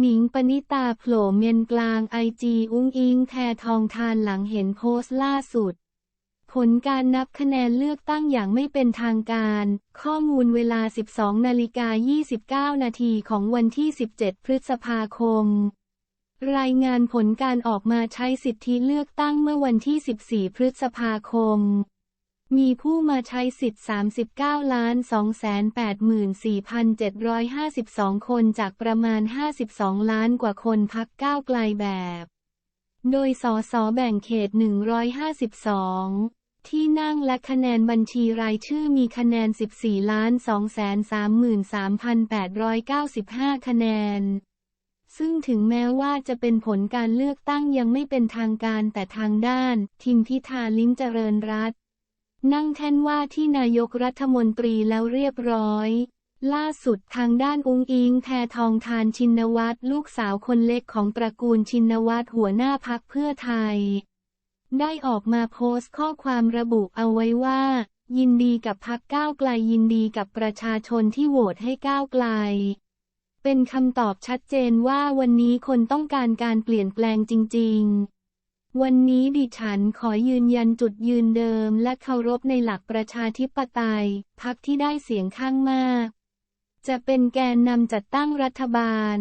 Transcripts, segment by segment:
หนิงปณิตาโผล่เมนกลางไอจีอุ้งอิงแททองทานหลังเห็นโพสต์ล่าสุด ผลการนับคะแนนเลือกตั้งอย่างไม่เป็นทางการ ข้อมูลเวลา 12นาฬิกา29 นาทีของวันที่ 17 พฤษภาคม รายงานผลการออกมาใช้สิทธิเลือกตั้งเมื่อวันที่ 14 พฤษภาคม มีผู้มาใช้สิทธิ์ 39 ล้าน 284,752 คนจากประมาณ 52 ล้านกว่าคนพักก้าวไกลแบบ โดยสสแบ่งเขต 152ที่นั่งและคะแนนบัญชีรายชื่อมีคะแนน 14 ล้าน 233,895 คะแนน ซึ่งถึงแม้ว่าจะเป็นผลการเลือกตั้งยังไม่เป็นทางการแต่ทางด้าน ทิมพิธาลิ้มเจริญรัต นั่งแท่นว่าที่นายกรัฐมนตรีแล้วเรียบร้อย ล่าสุดทางด้านองค์อิงแพทองทานชินวัตรลูกสาวคนเล็กของตระกูลชินวัตรหัวหน้าพักเพื่อไทย ได้ออกมาโพสต์ข้อความระบุเอาไว้ว่า ยินดีกับพักก้าวไกลยินดีกับประชาชนที่โหวตให้ก้าวไกล เป็นคำตอบชัดเจนว่าวันนี้คนต้องการการเปลี่ยนแปลงจริง ๆ วันนี้ดิฉันขอยืนยันจุดยืนเดิมและเคารพในหลักประชาธิปไตยพักที่ได้เสียงข้างมาก จะเป็นแกนนำจัดตั้งรัฐบาล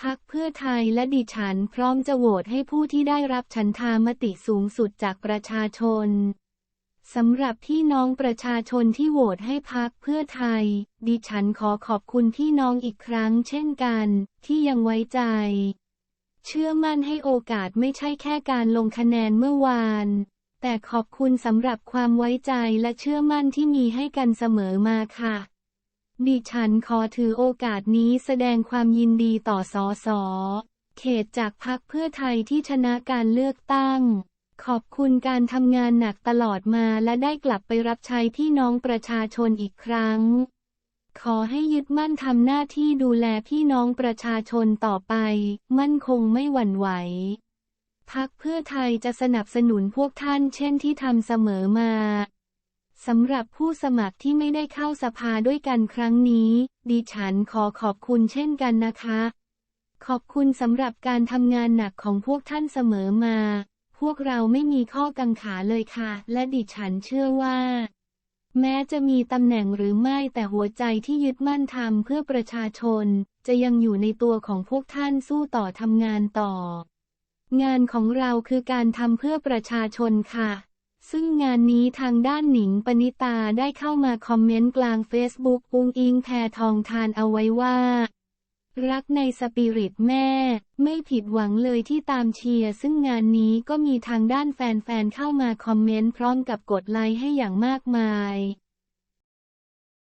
พักเพื่อไทยและดิฉันพร้อมจะโหวตให้ผู้ที่ได้รับฉันทามติสูงสุดจากประชาชน สำหรับพี่น้องประชาชนที่โหวตให้พักเพื่อไทย ดิฉันขอขอบคุณพี่น้องอีกครั้งเช่นกัน ที่ยังไว้ใจ เชื่อมั่นให้โอกาสไม่ใช่แค่การลงคะแนนเมื่อวาน แต่ขอบคุณสำหรับความไว้ใจและเชื่อมั่นที่มีให้กันเสมอมาค่ะ ดิฉันขอถือโอกาสนี้แสดงความยินดีต่อสอสอเขตจากพักเพื่อไทยที่ชนะการเลือกตั้ง ขอบคุณการทำงานหนักตลอดมาและได้กลับไปรับใช้พี่น้องประชาชนอีกครั้ง ขอให้ยึดมั่นทำหน้าที่ดูแลพี่น้องประชาชนต่อไป มั่นคงไม่หวั่นไหวพักเพื่อไทยจะสนับสนุนพวกท่านเช่นที่ทำเสมอมาสำหรับผู้สมัครที่ไม่ได้เข้าสภาด้วยกันครั้งนี้ ดิฉันขอขอบคุณเช่นกันนะคะ ขอบคุณสำหรับการทำงานหนักของพวกท่านเสมอมา พวกเราไม่มีข้อกังขาเลยค่ะ และดิฉันเชื่อว่า แม้จะมีตำแหน่งหรือไม่แต่หัวใจที่ยึดมั่นทำเพื่อประชาชน จะยังอยู่ในตัวของพวกท่านสู้ต่อทำงานต่อ งานของเราคือการทำเพื่อประชาชนค่ะ ซึ่งงานนี้ทางด้านหนิงปณิตาได้เข้ามาคอมเมนต์กลางเฟซบุ๊กปุงอิงแพทองทานเอาไว้ว่า รักในสปิริตแม่ ไม่ผิดหวังเลยที่ตามเชียร์ซึ่งงานนี้ก็มีทางด้านแฟนๆเข้ามาคอมเมนต์พร้อมกับกดไลค์ให้อย่างมากมาย